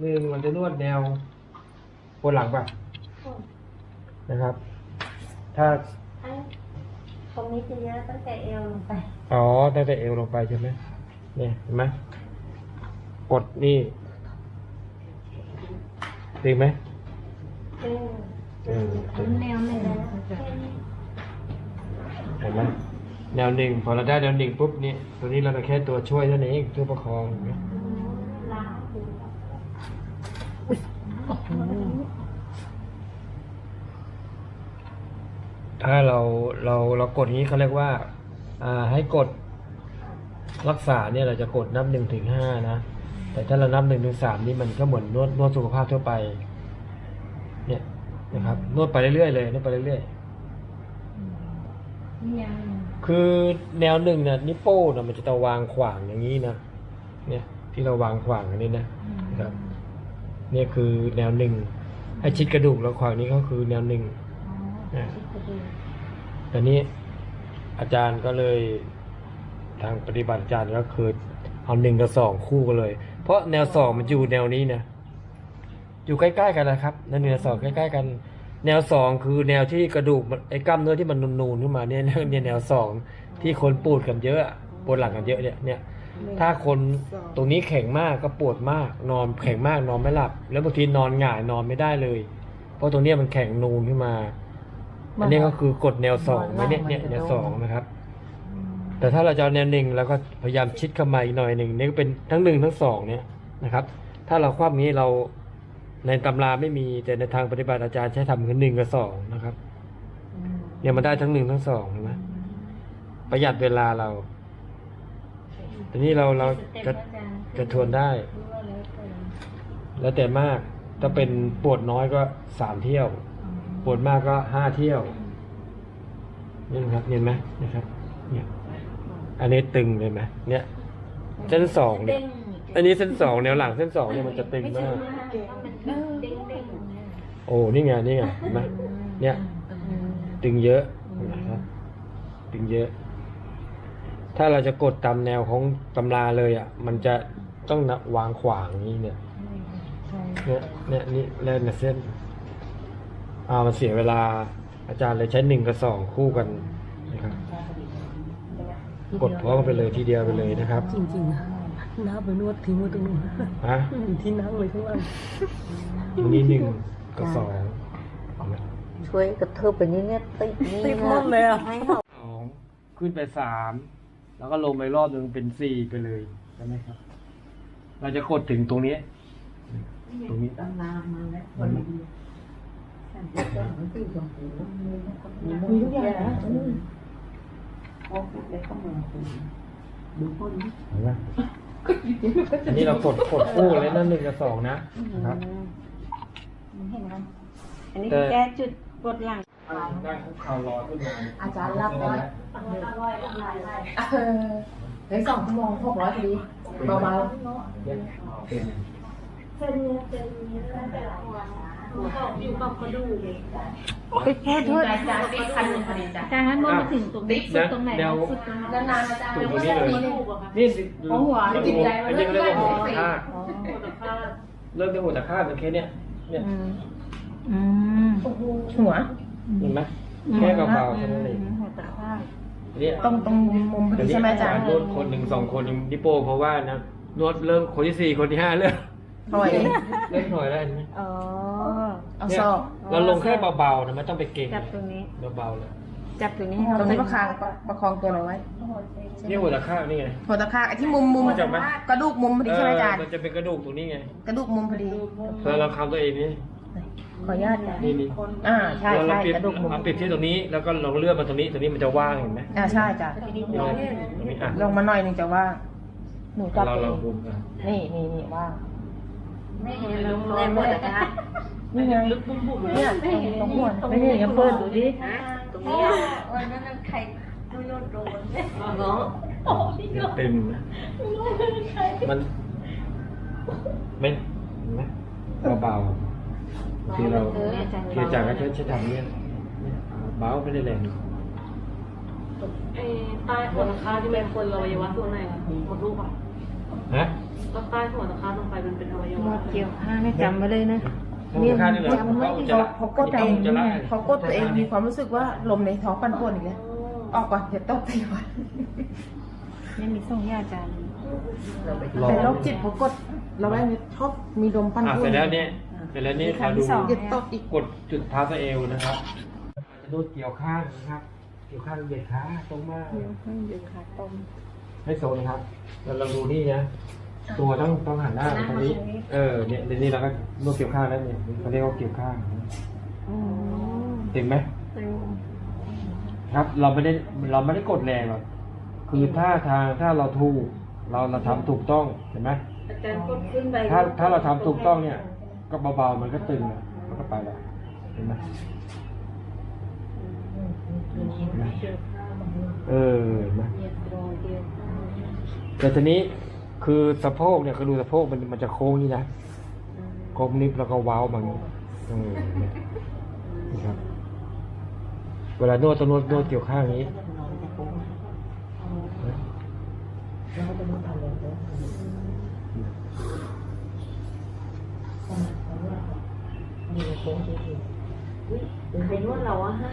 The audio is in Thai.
หนึ่งเราจะนวดแนวปวดหลังป่ะนะครับ ถ้าอันตรงนี้จะเยอะตั้งแต่เอวลงไป อ๋อ ตั้งแต่เอวลงไปใช่ไหมเนี่ยเห็นไหมกดนี่ดีไหมซึ่งเอออันแนวหนึ่งนะแค่นี้เห็นไหมแนวหนึ่งพอเราได้แนวหนึ่งปุ๊บนี่ตัวนี้เราก็แค่ตัวช่วยเท่านั้นเองตัวประคองเห็นไหม ล้างดู ถ้าเราเราเรากดอย่างนี้เขาเรียกว่า อ่าให้กดรักษาเนี่ยเราจะกดนับหนึ่งถึงห้านะ แต่ถ้าเรานับหนึ่งถึงสามนี่มันก็เหมือนนวดนวดสุขภาพทั่วไป เนี่ยนะครับ นวดไปเรื่อยๆเลยนวดไปเรื่อยๆนี่ยังคือแนวหนึ่งเนี่ยนิโป้นะมันจะตะวางขวางอย่างนี้นะเนี่ย ที่เราวางขวางอันนี้นะนะครับเนี่ยคือแนวหนึ่งให้ชิดกระดูกแล้วขวางนี้ก็คือแนวหนึ่งนะแต่นี้อาจารย์ก็เลยทางปฏิบัติอาจารย์ก็คือเอาหนึ่งกับสองคู่กันเลย เพราะแนวสองมันอยู่แนวนี้นะอยู่ใกล้ๆกันนะครับแนวหนึ่งกับสองใกล้ๆกัน แนวสองคือแนวที่กระดูกมันไอ้กล้ามเนื้อที่มันนูนๆขึ้นมาเนี่ยเนี่ยแนวสองที่คนปวดกันเยอะปวดหลังกันเยอะเนี่ยเนี่ย ถ้าคนตรงนี้แข็งมากก็ปวดมาก นอนแข็งมากนอนไม่หลับ แล้วบางทีนอนหงายนอนไม่ได้เลย เพราะตรงเนี้ยมันแข็งนูนขึ้นมา อันนี้ก็คือกดแนวสองไว้เนี่ยเนี่ยแนวสองนะครับ แต่ถ้าเราจะเอาแนวหนึ่งเราก็พยายามชิดเข้ามาอีกหน่อยหนึ่งนี่ก็เป็นทั้งหนึ่งทั้งสองเนี่ยนะครับ ถ้าเราคว่ำนี้เราในตำราไม่มีแต่ในทางปฏิบัติอาจารย์ใช้ทำคือหนึ่งกับสองนะครับเนี่ยมันได้ทั้งหนึ่งทั้งสองเห็นไหมประหยัดเวลาเรา ทีนี้เราเราจะจะทวนได้ แล้วแต่มากถ้าเป็นปวดน้อยก็สามเที่ยว ปวดมากก็ห้าเที่ยวนี่นะครับเห็นไหมนะครับเนี่ยอันนี้ตึงเลยไหมเนี่ย เส้นสองเนี่ยอันนี้เส้นสองแนวหลังเส้นสองเนี่ยมันจะตึงมากเด้โอ้นี่ไงนี่ไงเห็นไหมเนี่ย ตึงเยอะนะครับ ตึงเยอะ ถ้าเราจะกดตามแนวของตำราเลยอะ มันจะต้องนะวางขวางอย่างนี้เนี่ย เนี่ยเนี่ยนี่แล่นกับเส้นอ่ามันเสียเวลาอาจารย์เลยใช้หนึ่งกับสองคู่กันนะครับ กดพร้อมกันไปเลยทีเดียวไปเลยนะครับ จริงๆนะน้าไปนวดทิ้งไว้ตรงนู้นฮะที่นั่งเลยข้างล่างวันนี้หนึ่งกับสองช่วยกระเทิบไปนี่เนี่ยติดนี่ติดหมดเลยอะให้เขาสองขึ้นไปสาม แล้วก็ลงไปรอบหนึ่งเป็นสี่ไปเลยใช่ไหมครับ เราจะกดถึงตรงนี้ ตรงนี้มีทุกอย่างนะเห็นไหมอันนี้เรากดกดคู่เลยนั่นหนึ่งกับสองนะนะครับเห็นไหมอันนี้แต่แก้จุดปวดหลัง ได้คุกเข่ารอขึ้นมาอาจารย์รับไว้ เออเฮ้ยสองชั่วโมงหกร้อยพอดีเบาเนี่ยเป็นเส้นเนี้ยเส้นนี้ตั้งแต่หลายวันอยู่กับกระดูกเลยๆไปแค่โทษอาจารย์ไปคันหนึ่งพอดีจ้ะแต่ให้มองไปถึงตรงนี้สุดตรงไหนแนวสุดตรงไหนนานๆอาจารย์ตรงนี้เลยนี่สิของหัวอันจินี้ตใจอัมันนนี้เริ่เรียมกว่าได้หัวตะฆาตเริ่มที่หัวตะฆาตเป็นแค่เนี้ยเนี่ยอืมหัว เห็นไหมแค่เบาๆแค่นั้นเองหัวตะข้างเนี่ยตรงตรงมุมพอดีใช่ไหมอาจารย์นวดคนหนึ่งสองคนยังนิโป้เพราะว่านะนวดเริ่มคนที่สี่คนที่ห้าเริ่มถอยเริ่มหน่อยแล้วเห็นไหมอ๋อเอาเนี่ยศอกเราลงแค่เบาๆนะไม่ต้องไปเก่งจับตรงนี้เบาๆเลยจับตรงนี้ตรงนี้ประคางประคองตัวเราไว้นี่หัวตะฆาตนี่ไงหัวตะคางไอ้ที่มุมมุมรู้จักไหมกระดูกมุมพอดีใช่ไหมอาจารย์มันจะเป็นกระดูกตรงนี้ไงกระดูกมุมพอดีเธอเราคำตัวเองนี่ ขออนุญาตจ้ะนี่นี่ อ่าใช่เราใช่เปรียบกระดูกมุมเอาเปรียบที่ตรงนี้แล้วก็ลองเลื่อนมาตรงนี้ตรงนี้มันจะว่างเห็นไหมอ่าใช่จ้ะตรงนี้อะลงมาหน่อยหนึงจะว่างหนูจับเราตัวเอเรางดูอะนี่นี่นี่ว่างไม่เห็นลงลงหมดอะนะ นี่ไงเนี่ยตรงหัวไม่ใช่อย่างเงี้ยเปิดดูดิตรงนี้วันนั้นใครดูโยนโดนเนาะเนี่ยตึงนะมันไม่เห็นไหมเบาๆ ที่เราที่อาจารย์ก็ใช้ใช้ทำเนี่ยเนี่ยเบาไม่ได้แรงไอ้ใต้หัวตะคาที่เป็นคนอวัยวะส่วนไหนครับหมดลูกอะฮะก็ใต้หัวตะคาลงไปมันเป็นอวัยวะอะไรเกี่ยวข้างเนี่ยจำไว้เลยนะเนี่ยข้างนี่เหรอจำไว้ดิจะละเขากดตัวเองเนี่ยเขากดตัวเองมีความรู้สึกว่าลมในท้องปั่นป่วนอีกแล้วออกก่อนเดี๋ยวตกตีก่อนไม่มีส่งยาจานลองเป็นโรคจิตเขากดเราแวกนี้ชอบมีลมปั่นอะป่วเสร็นจแล้วเนี่ย เสร็จแล้วนี่เราดูเดี๋ยวตกอีกกดจุดเท้าสะเอวนะครับจะนวดเกี่ยวข้างนะครับ เกี่ยวข้างเหยียดขาตรงมาก เดี๋ยวขาต้มให้โซนนะครับ แล้วเราดูนี่นะ ตัวต้องต้องหันหน้าไปทางนี้ เออ เนี่ยเดี๋ยวนี้เราก็นวดเกี่ยวข้างแล้วเนี่ยเขาเรียกว่าเกี่ยวข้าง อ๋อเต็มไหม เร็วครับ เราไม่ได้ เราไม่ได้กดแรงหรอก คือถ้าทางถ้าเราถูก เราเราทำถูกต้อง เห็นไหม อาจารย์กดขึ้นไปถ้าถ้าเราทำถูกต้องเนี่ย ก็เบาๆมันก็ตึงอะมันก็ไปแล้วเห็นไหมเออเห็นไหมแต่ทีนี้คือสะโพกเนี่ยคือดูสะโพกมันมันจะโค้งนี่นะโค้งนิบแล้วก็เว้าบางเออนี่ครับ เวลานวดต้องนวดนวดเกี่ยวข้างนี้เป็นนวดเราให้